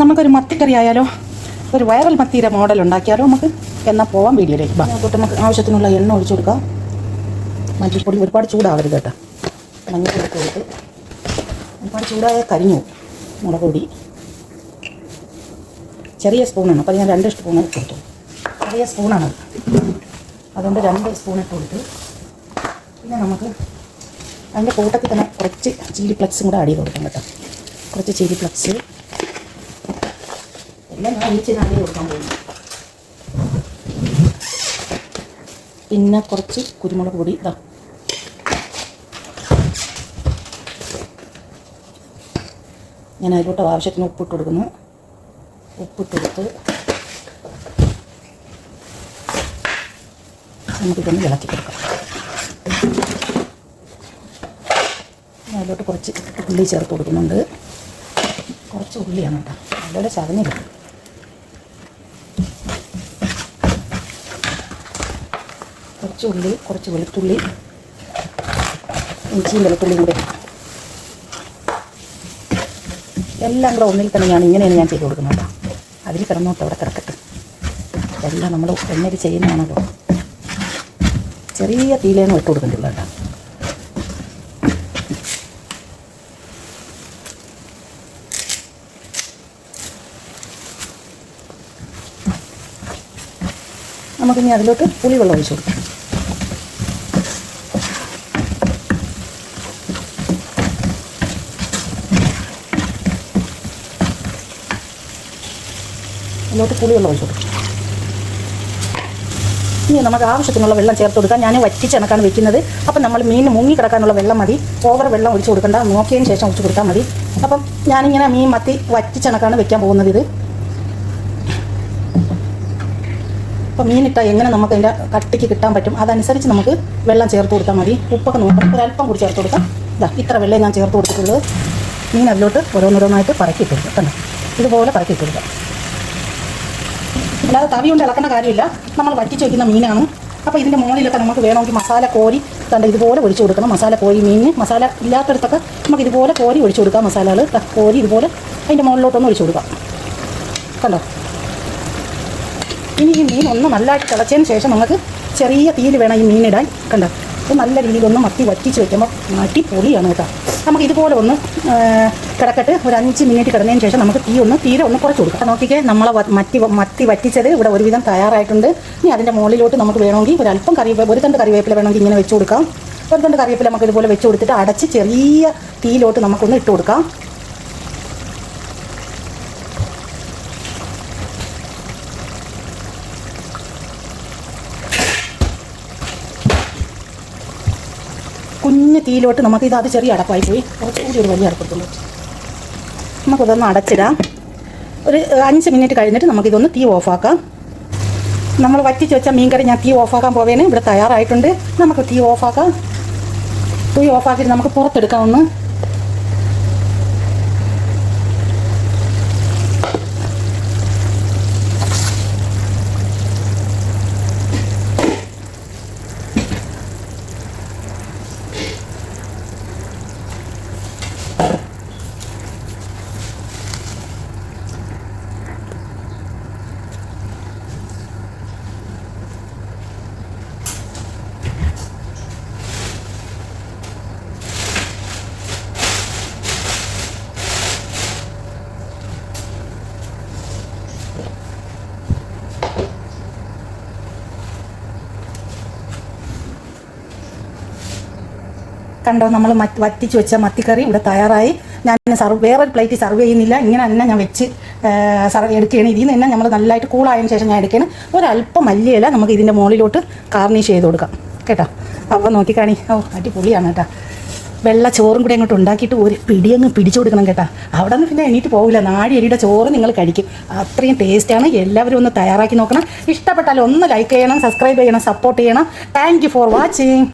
നമുക്കൊരു മത്തിക്കറി ആയാലോ? ഒരു വൈറൽ മത്തിയുടെ മോഡൽ ഉണ്ടാക്കിയാലോ നമുക്ക്? എന്നാൽ പോവാം വീഡിയോയിലേക്ക് തൊട്ട് നമുക്ക് ആവശ്യത്തിനുള്ള എണ്ണ ഒഴിച്ചു കൊടുക്കാം. മഞ്ഞൾപ്പൊടി ഒരുപാട് ചൂടാവരുത് കേട്ടോ. മഞ്ഞൾപ്പൊടി കൊടുത്ത് ഒരുപാട് ചൂടായ കരിഞ്ഞു. മുളക് പൊടി. ചെറിയ സ്പൂണാണ്. അപ്പോൾ ഞാൻ രണ്ട് സ്പൂൺ കൊടുത്തു ചെറിയ സ്പൂണാണ് അതുകൊണ്ട് രണ്ട് സ്പൂൺ ഇട്ട് കൊടുത്ത് പിന്നെ നമുക്ക് അതിന്റെ കൂട്ടത്തിൽ തന്നെ കുറച്ച് ചില്ലി ഫ്ലക്സും കൂടെ ആഡ് ചെയ്ത് കൊടുക്കാം കേട്ടോ. കുറച്ച് ചില്ലി ഫ്ലക്സ് എല്ലാം നനച്ച് നനഞ്ഞ് കൊടുക്കാൻ പോകുന്നു. പിന്നെ കുറച്ച് കുരുമുളക് പൊടി ഇതാ. ഞാൻ അതിലോട്ട് ആവശ്യത്തിന് ഉപ്പിട്ട് കൊടുക്കുന്നു. ഉപ്പിട്ട് കൊടുത്ത് നമുക്കിതൊന്ന് ഇളക്കി കൊടുക്കാം അതിലോട്ട് കുറച്ച് ഉള്ളി ചേർത്ത് കൊടുക്കുന്നുണ്ട്. കുറച്ച് ഉള്ളിയാണ് കേട്ടോ. നല്ലപോലെ ചതഞ്ഞില്ല കുറച്ച് ഉള്ളി കുറച്ച് വെളുത്തുള്ളി ഇഞ്ചിയും വെളുത്തുള്ളിയും കൂടെ. എല്ലാം കൂടെ ഒന്നിൽ തന്നെ ഞാൻ ഇങ്ങനെയാണ് ഞാൻ ചെയ്ത് കൊടുക്കുന്നത് അതിൽ കിടന്നോട്ട് അവിടെ കിടക്കട്ടെ. എല്ലാം നമ്മൾ എണ്ണയിൽ ചെയ്യുന്നതാണല്ലോ. ചെറിയ തീയിലേന്ന് ഇട്ട് കൊടുക്കുന്നുള്ളൂ കേട്ടോ. നമുക്കിനി അതിലോട്ട് പുളിവെള്ളം ഒഴിച്ചു കൊടുക്കാം. അതിലോട്ട് പുളിവെള്ളം ഒഴിച്ചു കൊടുക്കാം. ഇനി നമുക്ക് ആവശ്യത്തിനുള്ള വെള്ളം ചേർത്ത് കൊടുക്കാം. ഞാൻ വറ്റിച്ചണക്കാണ് വെക്കുന്നത്. അപ്പം നമ്മൾ മീൻ മുങ്ങി കിടക്കാനുള്ള വെള്ളം മതി. ഓവർ വെള്ളം ഒഴിച്ചു കൊടുക്കണ്ട. നോക്കിയതിന് ശേഷം ഒഴിച്ചു കൊടുത്താൽ മതി. അപ്പം ഞാനിങ്ങനെ മീൻ മത്തി വറ്റിച്ചണക്കാണ് വെക്കാൻ പോകുന്നത് ഇത്. അപ്പോൾ മീനിട്ടാൽ എങ്ങനെ നമുക്ക് അതിന്റെ കട്ടിക്ക് കിട്ടാൻ പറ്റും? അതനുസരിച്ച് നമുക്ക് വെള്ളം ചേർത്ത് കൊടുത്താൽ മതി. ഉപ്പൊക്കെ നോക്കാം ഒരല്പം കൂടി ചേർത്ത് കൊടുക്കാം. ഇതാ ഇത്ര വെള്ളം ഞാൻ ചേർത്ത് കൊടുത്തിട്ടുള്ളത് മീൻ അതിലോട്ട് ഓരോന്നോരോന്നായിട്ട് പറക്കി കൊടുക്കാം കണ്ടോ ഇതുപോലെ പറക്കിയിട്ട് കൊടുക്കാം. അല്ലാതെ തവി കൊണ്ട് ഇളക്കേണ്ട കാര്യമില്ല. നമ്മൾ വറ്റിച്ച് വയ്ക്കുന്ന മീനാണ്. അപ്പോൾ ഇതിന്റെ മുകളിലൊക്കെ നമുക്ക് വേണമെങ്കിൽ മസാല കോരി തണ്ട ഇതുപോലെ ഒഴിച്ചു കൊടുക്കണം. മസാല കോരി മീനിന് മസാല ഇല്ലാത്തടത്തൊക്കെ നമുക്ക് ഇതുപോലെ കോരി ഒഴിച്ചു കൊടുക്കാം മസാലകൾ. കോരി ഇതുപോലെ അതിന്റെ മുകളിലോട്ടൊന്ന് ഒഴിച്ചു കൊടുക്കാം. കണ്ടോ? ഇനി ഈ മീൻ ഒന്ന് നല്ലതായിട്ട് തിളച്ചതിന് ശേഷം നമുക്ക് ചെറിയ തീയിൽ വേണം ഈ മീനിടാൻ. കണ്ടോ? ഇത് നല്ല രീതിയിൽ ഒന്ന് മത്തി വറ്റിച്ച് വെക്കുമ്പോൾ മാറ്റി പൊളിയാണ് കേട്ടോ. നമുക്ക് ഇതുപോലെ ഒന്ന് കിടക്കട്ട് ഒരു അഞ്ച് മിനിറ്റ് കിടന്നതിന് ശേഷം നമുക്ക് തീ ഒന്ന് തീരെ ഒന്ന് കുറച്ച് കൊടുക്കാം. നോക്കിക്കേ നമ്മളെ മറ്റി മത്തി വറ്റിച്ചത് ഇവിടെ ഒരുവിധം തയ്യാറായിട്ടുണ്ട്. ഇനി അതിന്റെ മുകളിലോട്ട് നമുക്ക് വേണമെങ്കിൽ ഒരു അല്പം കറിവേപ്പ് ഒരു തണ്ട് കറിവേപ്പില വേണമെങ്കിൽ ഇങ്ങനെ വെച്ച് കൊടുക്കാം. ഒരു തണ്ട് കറിവേപ്പില നമുക്ക് ഇതുപോലെ വെച്ച് കൊടുത്തിട്ട് അടച്ച് ചെറിയ തീയിലോട്ട് നമുക്കൊന്ന് ഇട്ട് കൊടുക്കാം. കുഞ്ഞ് തീയിലോട്ട് നമുക്ക് ഇത് അത് ചെറിയ അടപ്പായി പോയി. കുറച്ചുകൂടി ഒരു വലിയ അടപ്പെടുത്തുള്ളൂ നമുക്കിതൊന്ന് അടച്ചിടാം. ഒരു അഞ്ച് മിനിറ്റ് കഴിഞ്ഞിട്ട് നമുക്കിതൊന്ന് തീ ഓഫാക്കാം. നമ്മൾ വറ്റിച്ച് വെച്ച മീൻകറി ഞാൻ തീ ഓഫാക്കാൻ പോവേനെ. ഇവിടെ തയ്യാറായിട്ടുണ്ട്. നമുക്ക് തീ ഓഫാക്കാം. തീ ഓഫാക്കിയിട്ട് നമുക്ക് പുറത്തെടുക്കാം ഒന്ന്. കണ്ടോ? നമ്മൾ വറ്റിച്ച് വെച്ച മത്തിക്കറി ഇവിടെ തയ്യാറായി. ഞാൻ സർവ് വേറൊരു പ്ലേറ്റ് സർവ് ചെയ്യുന്നില്ല. ഇങ്ങനെ തന്നെ ഞാൻ വെച്ച് സർവ് എടുക്കുകയാണ്. ഇതിൽ നിന്ന് തന്നെ നമ്മൾ നല്ലതായിട്ട് കൂളായതിനു ശേഷം ഞാൻ എടുക്കുകയാണ്. ഒരല്പം മല്ലിയില നമുക്ക് ഇതിന്റെ മുകളിലോട്ട് കാർണിഷ് ചെയ്ത് കൊടുക്കാം. കേട്ടോ? അപ്പോൾ നോക്കിക്കാണി. ഓ അടിപൊളിയാണ് കേട്ടോ. വെള്ള ചോറും കൂടി അങ്ങോട്ട് ഉണ്ടാക്കിയിട്ട് ഒരു പിടിയങ്ങ് പിടിച്ചു കൊടുക്കണം കേട്ടോ. അവിടെ നിന്ന് പിന്നെ എണീറ്റ് പോകില്ല നാടി അരിയുടെ ചോറ് നിങ്ങൾ കഴിക്കും. അത്രയും ടേസ്റ്റാണ് എല്ലാവരും ഒന്ന് തയ്യാറാക്കി നോക്കണം. ഇഷ്ടപ്പെട്ടാൽ ഒന്ന് ലൈക്ക് ചെയ്യണം സബ്സ്ക്രൈബ് ചെയ്യണം സപ്പോർട്ട് ചെയ്യണം. Thank for watching